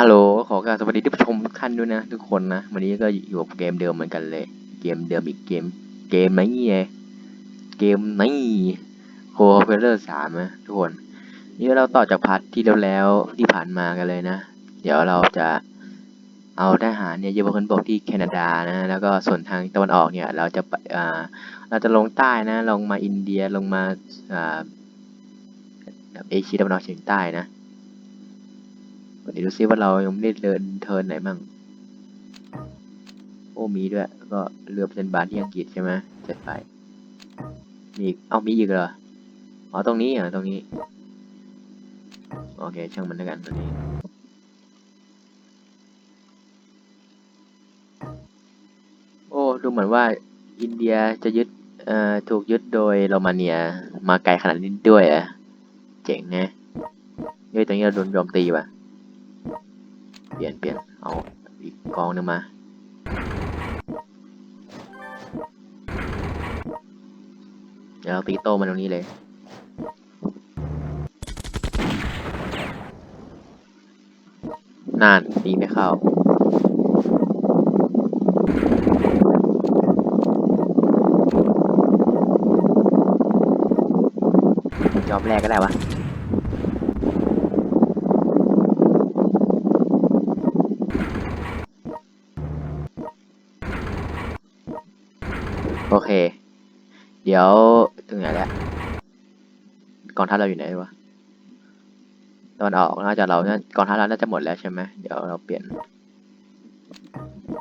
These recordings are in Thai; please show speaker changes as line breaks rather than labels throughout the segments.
ฮัลโหลขอกราบสวัสดีท่านผู้ชมทุกท่านด้วยนะ ทุกคนนะ วันนี้ก็อยู่กับเกมเดิมเหมือนกันเลย เกมเดิมอีกเกม เกมไหนไงเกมไหนโคเ r เลอร์สามนะทุกคน นี่เราต่อจากพาร์ทที่แล้วแล้วที่ผ่านมากันเลยนะ เดี๋ยวเราจะเอาทหารเนี่ยเยอะคนบกที่แคนาดานะแล้วก็ส่วนทางตะวันออกเนี่ยเราจะไปอ่าเราจะลงใต้นะลงมาอินเดียลงมาอ่าเอเชียตะวันออกเฉียงใต้นะ วันนี้ดูซิว่าเรายังไม่ได้เดินเทิร์นไหนมั่ง โอ้มีด้วย ก็เรือเป็นบานที่อังกฤษใช่ไหมจัดไป มีอีกเอ้ามีอีกเหรอ อ๋อตรงนี้เหรอตรงนี้ โอเค ช่างมันแล้วกันตรงนี้โอ้ดูเหมือนว่าอินเดียจะยึดเอ่อถูกยึดโดยโรมาเนียมาไกลขนาดนี้ด้วยอะเจ๋งนะเฮ้ยตรงนี้เราโดนโจมตีว่ะ เปลี่ยนเปลี่ยนเอาอีกกองหนึงมา เดี๋ยวตีโต้มันตรงนี้เลย นานตีไม่เข้าจอบแรกก็ได้วะ อเค เดี๋ยวถึงไหนแล้วกองทัพเราอยู่ไหนวะตอนออกน่าจะเราน่ากองทัพเราน่าจะหมดแล้วใช่ไหมเดี๋ยวเราเปลี่ยน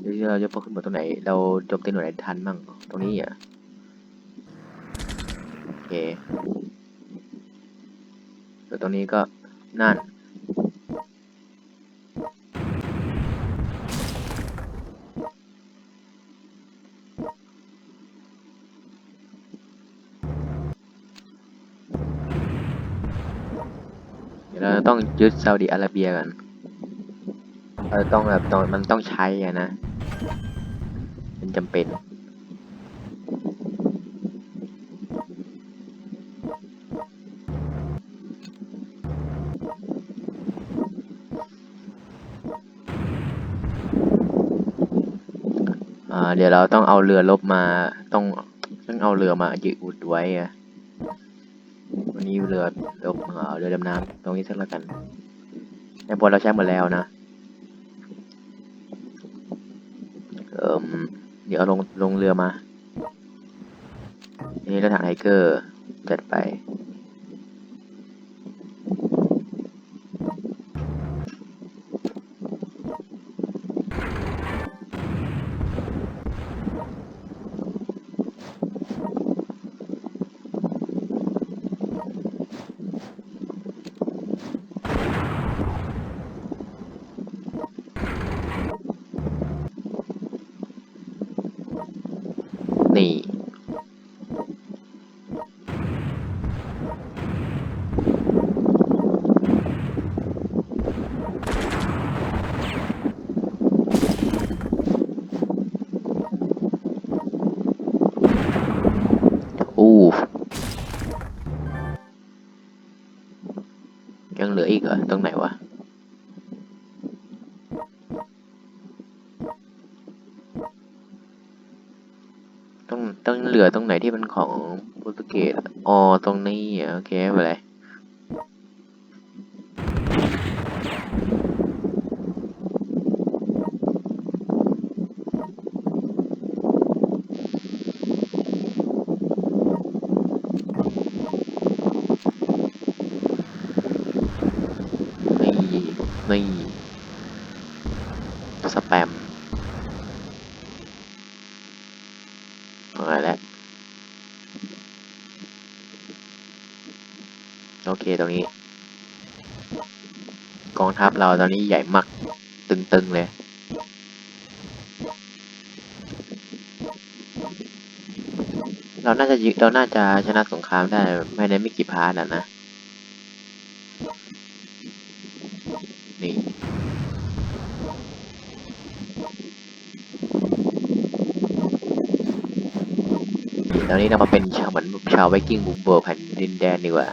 เดี๋ยวเราจะพกขึ้นบนตรงไหน เราจมตีหน่วยไหนทันมั่งตรงนี้อะโอเคแล้วตรงนี้ก็นั่น ต้องยึดซาอุดิอาระเบียกันเราต้องแบบต้องมันต้องใช้อะนะ มันจำเป็นอ่าเดี๋ยวเราต้องเอาเรือลบมา ต้องต้องเอาเรือมายึดอุดไว้อะ วันนี้เรือเอ่อเรือดำน้ำตรงนี้สักแล้วกันในบอลเราใช้หมดแล้วนะ เอ่มเดี๋ยวลงลงเรือมา นี่เราถังไฮเกอร์ จัดไป ลืออีกเหรอ ตรงไหนวะ ต้องต้องเหลือตรงไหนที่เป็นของโปรตุเกสอะอ๋อ ตรงนี้ โอเคไม่เป็นไรนี่ นี่สแปมอะไรแล้วโอเคตรงนี้ กองทัพเราตอนนี้ใหญ่มาก ตึงๆเลยเราน่าจะยึดเราน่าจะชนะสงครามได้ภายในไม่กี่พาร์ทอะนะ นี่ ตอนนี้เรามาเป็นชาวเหมือนชาวไวกิ้งบุกเบิกแผ่นดินแดนดีกว่า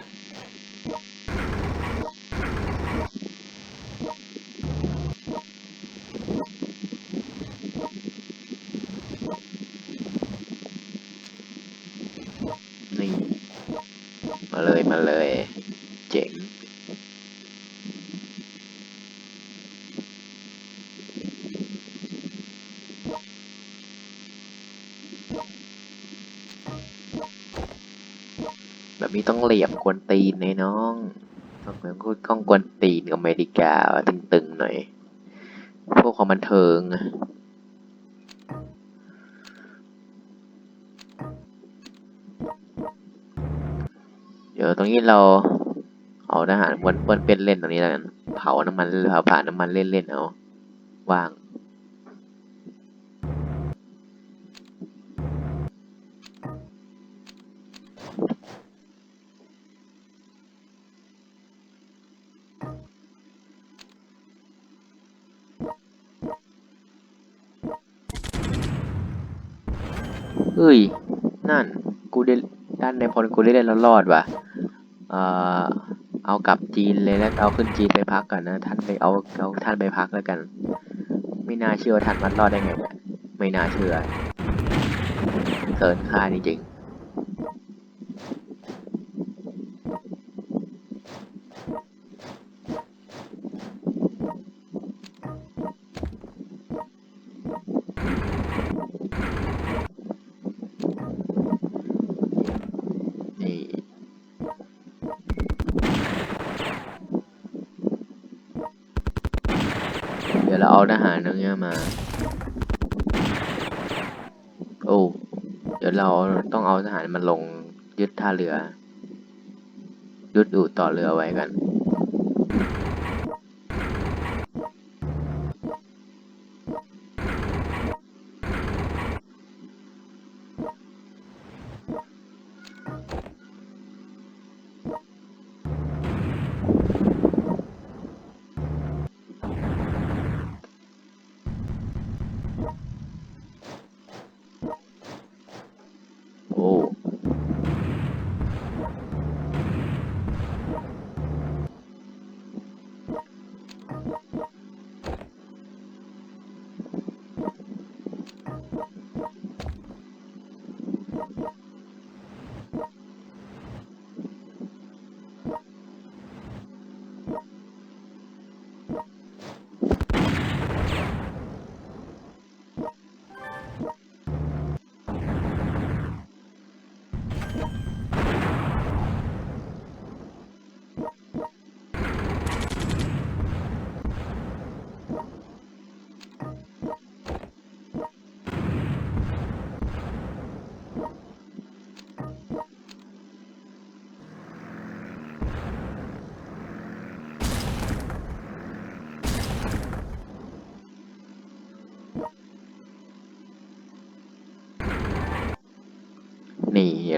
มาเลยมาเลย เจ๋ง แบบนี้ต้องเหลี่ยมกวนตีนในน้องต้องเหมือนกล้องกวนตีนอเมริกาตึงๆหน่อย พวกความบันเทิงเดี๋ยวตรงนี้เราเอาทหารวนวนเป็นเล่นตรงนี้แล้วกัน เผาน้ำมันเผาผ่านน้ำมันเล่นๆเอาว่าง เฮ้ย นั่น กูได้ด้านในพลกูได้เล่นแล้วรอดว่ะ เอ่อ เอากลับจีนเลยแล้วเอาขึ้นจีนไปพักก่อนนะ ท่านไปเอาเอาท่านไปพักแล้วกัน ไม่น่าเชื่อท่านมันรอดได้ไงเนี่ยไม่น่าเชื่อเกินคาดจริงๆ เดี๋ยวเราเอาทหารตรงเนี้ยมา โอ้ เดี๋ยวเราต้องเอาทหารมาลงยึดท่าเรือ ยึดอู่ต่อเรือไว้กัน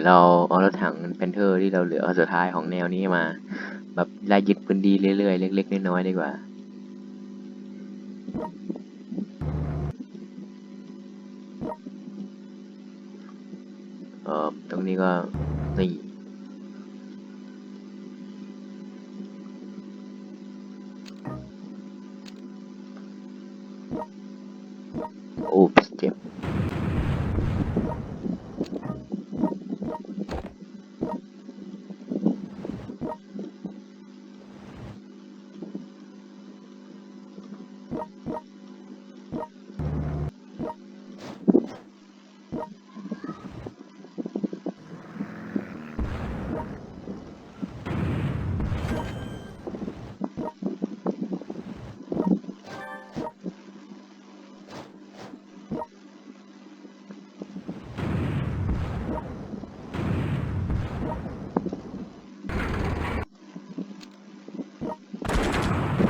ยวเราเอารถถังแพนเทอร์ที่เราเหลือสุดท้ายของแนวนี้มา แบบไล่ยึดพื้นที่เรื่อยๆ เล็กๆ น้อยๆ ดีกว่า เออตรงนี้ก็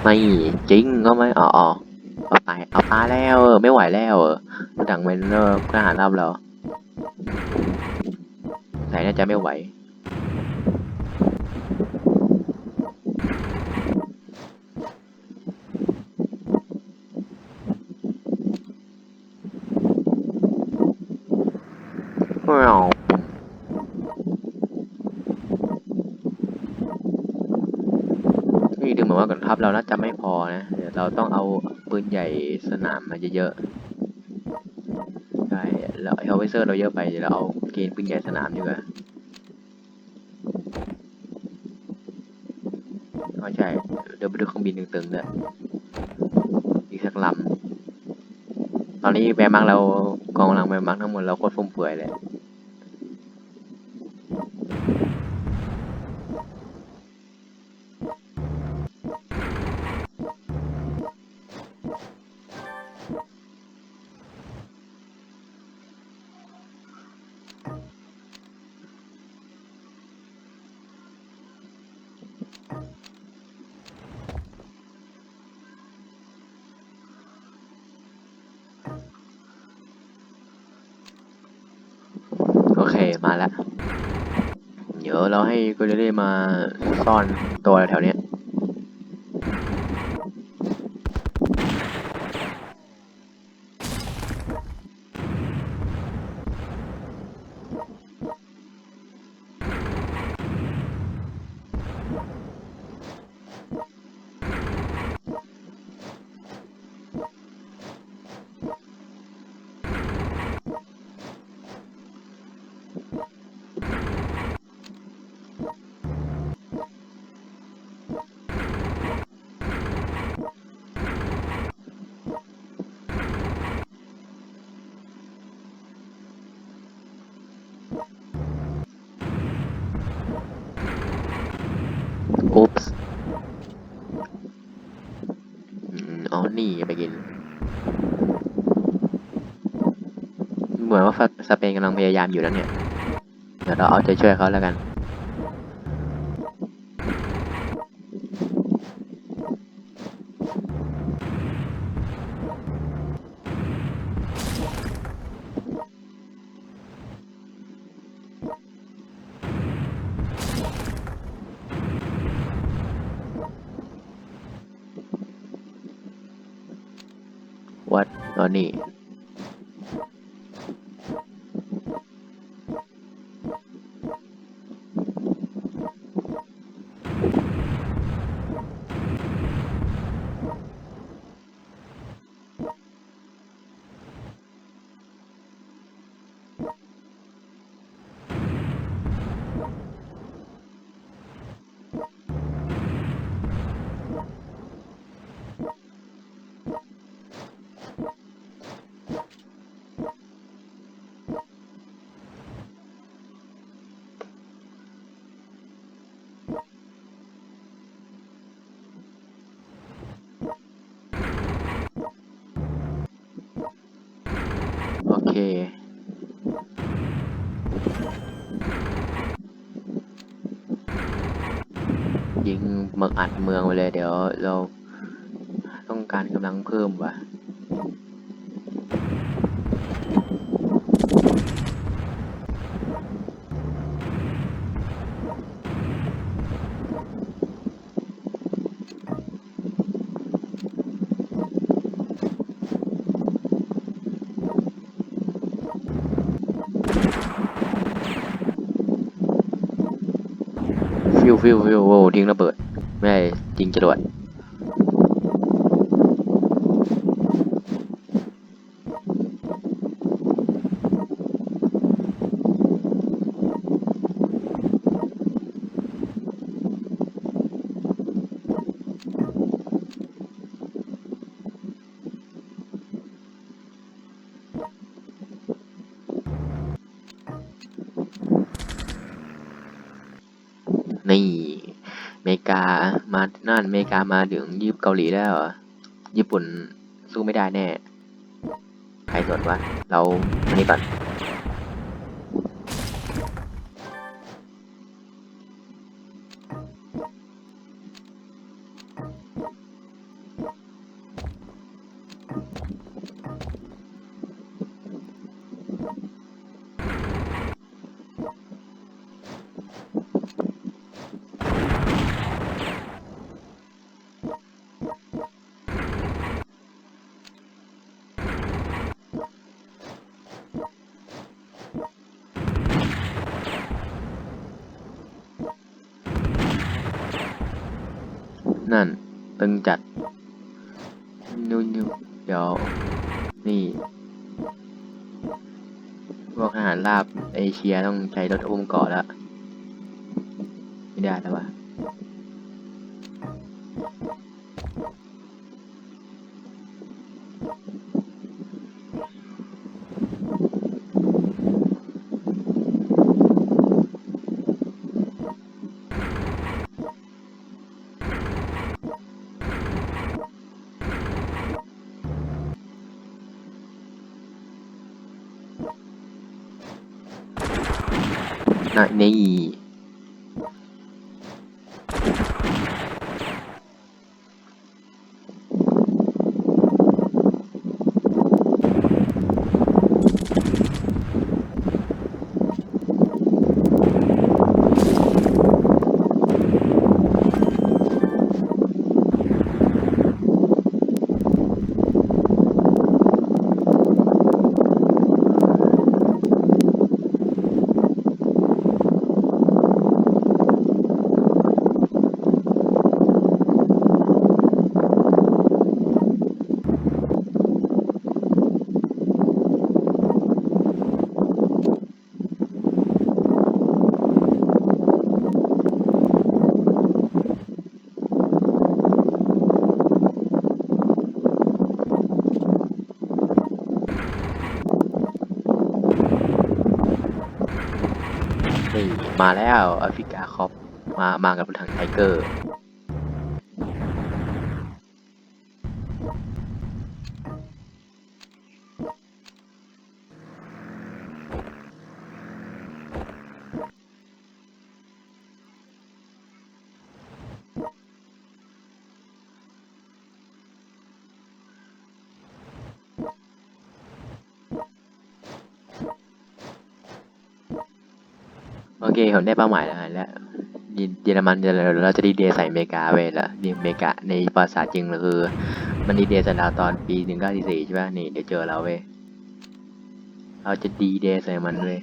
ไม่จริงก็ไม่ออกเอาตายเอาตายแล้วไม่ไหวแล้วดังเป็นเออทหารรับเราไหนน่าจะไม่ไหว ไม่เอานี่ดูเหมือนว่ากองทัพเราน่า จะไม่พอนะ เดี๋ยวเราต้องเอาปืนใหญ่สนามมาเยอะๆ ใช่ แล้วเฮลเวเซอร์เราเยอะไป เดี๋ยวเราเอาเกณฑ์ปืนใหญ่สนามดีกว่าอ๋อใช่ เดี๋ยวไปดูเครื่องบินตึงๆด้วยอีกสักลำ ตอนนี้แบร์มักเรากองกำลังแบร์มักทั้งหมดเราโคตรฟุ่มเฟือยเลย มาแล้ว เดี๋ยวเราให้กูจะได้มาซ่อนตัวแถวเนี้ย เหมือนว่าสเปนกำลังพยายามอยู่แล้วเนี่ย เดี๋ยวเราเอาใจช่วยเขาแล้วกันวัดอ๋อนี่ เค ยิงเมืองอัดเมืองไปเลย เดี๋ยวเราต้องการกำลังเพิ่มว่ะ ฟิวฟิวฟิวทิ้งระเบิด ไม่ได้ยิงจรวด นี่อเมริกามานั่นอเม ริกามาถึงยีบเกาหลีแล้วเหรอ ญี่ปุ่นสู้ไม่ได้แน่ ใครสนวะ เราอันนี้ก่อน ตึงจัดนู่นนู่เดี๋ยว นี่พวกทหารราบเอเชียต้องใช้รถอุ้มเกาะแล้ว ไม่ได้แล้ววะ อะนี่ นี่ มาแล้วอฟริกาคอปมามากับทางไทเกอร์ โอเคผมได้เป้าหมายแล้วแล้วเยอรมันเราจะดีเดย์ใส่อเมริกาเว้ยแล้วดีอเมริกาในประวัติศาสตร์จริงเลยคือ มันดีเดย์ใส่เราตอนปีหนึ่งเก้าสี่ใช่ป่ะนี่เดี๋ยวเจอเราเว้ยเราจะดีเดย์ใส่มันเว้ย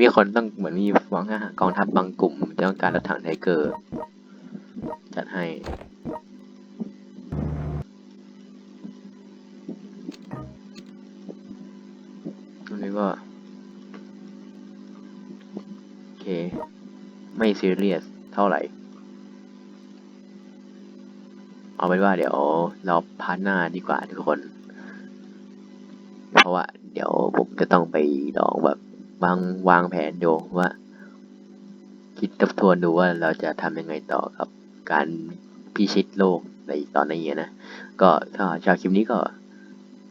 มีคนต้องเหมือนมีวังกองทัพบางกลุ่มจะต้องการรถถังไทเกอร์จัดให้ตรงนี้ก็ โอเค ไม่ซีเรียสเท่าไหร่ เอาเป็นว่าเดี๋ยวเราพาร์ทหน้าดีกว่าทุกคน เพราะว่าเดี๋ยวผมจะต้องไปลองแบบ วางวางแผนดูว่า คิดทบทวนดูว่าเราจะทำยังไงต่อกับการพิชิตโลกในตอนนี้นะ ก็ถ้าชอบคลิปนี้ก็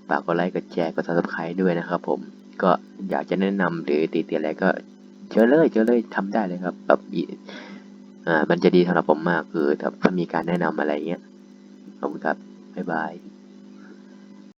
ฝากกดไลค์กดแชร์กด subscribe ด้วยนะครับผมก็อยากจะแนะนำหรือติเตียนอะไรก็เจอเลยเจอเลยทำได้เลยครับแบบอ่ามันจะดีสำหรับผมมากคือถ้าถ้ามีการแนะนำอะไรเงี้ยขอบคุณครับบ๊ายบาย